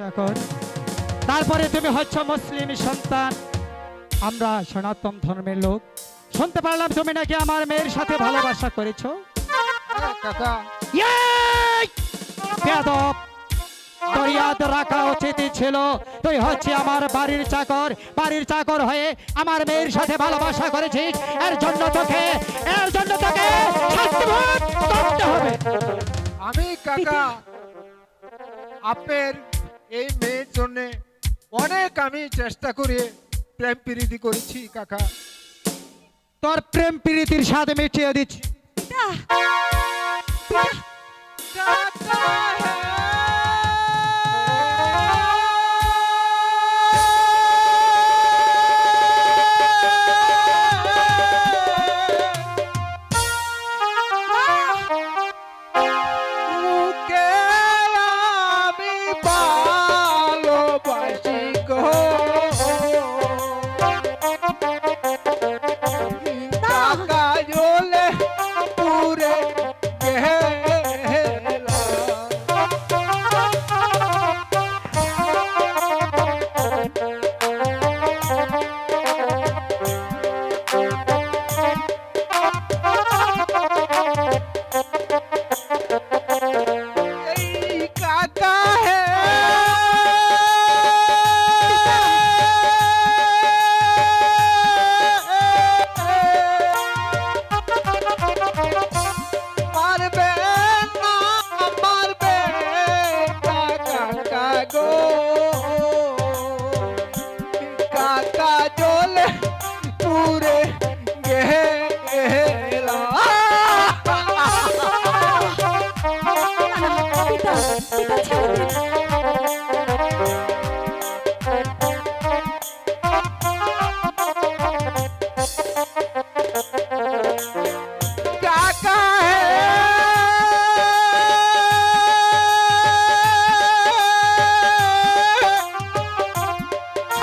চাকর তারপরে তুমি হচ্ছ মুসলিম সন্তান। আমরা সনাতন ধর্মের লোক। শুনতে পারলাম তুমি নাকি আমার মেয়ের সাথে ভালোবাসা করেছ। ইয়াদ রাখা উচিত ছিল। তুই হচ্ছে আমার বাড়ির চাকর। বাড়ির চাকর হয়ে আমার মেয়ের সাথে ভালোবাসা করেছিস। এর জন্য তোকে এর জন্য তোকে করতে হবে। আমি কাকা আপনার এই মেয়ের জন্যে অনেক আমি চেষ্টা করে প্রেম প্রীতি করেছি কাকা। তোর প্রেম প্রীতির সাথে মিটিয়ে দিচ্ছি।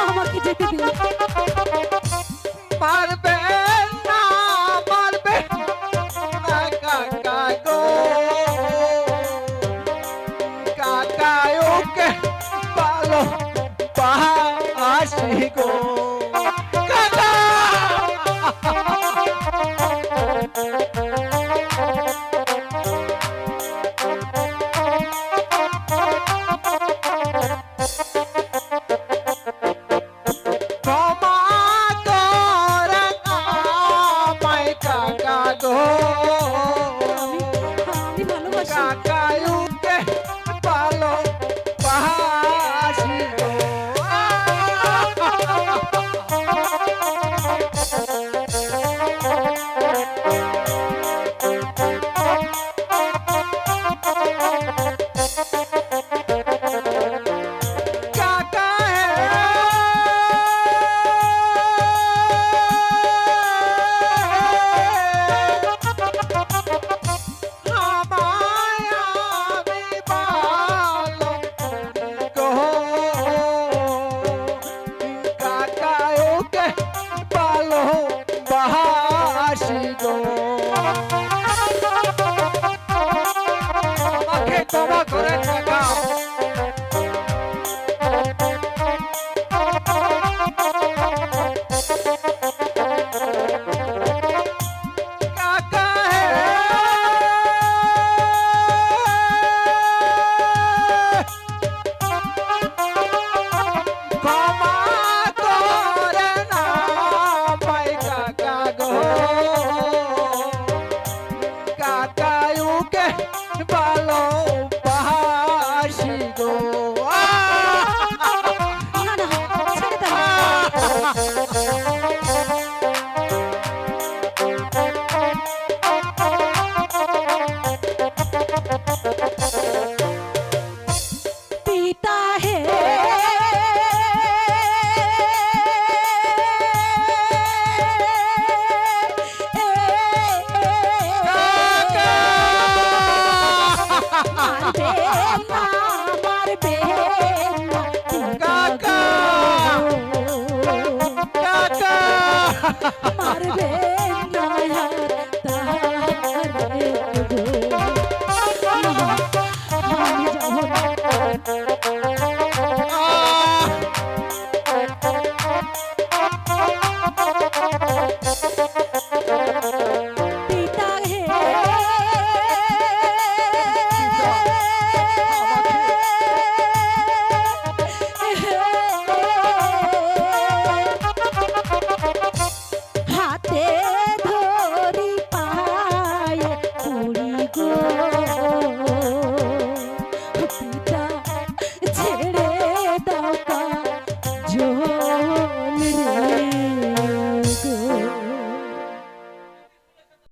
আমাকে যেতে দিন। মারবে না মারবে না কাকা গো। কাকা ওকে ভালো বাসি গো। আমাকে ক্ষমা করে গো কাকা কাকা মারবে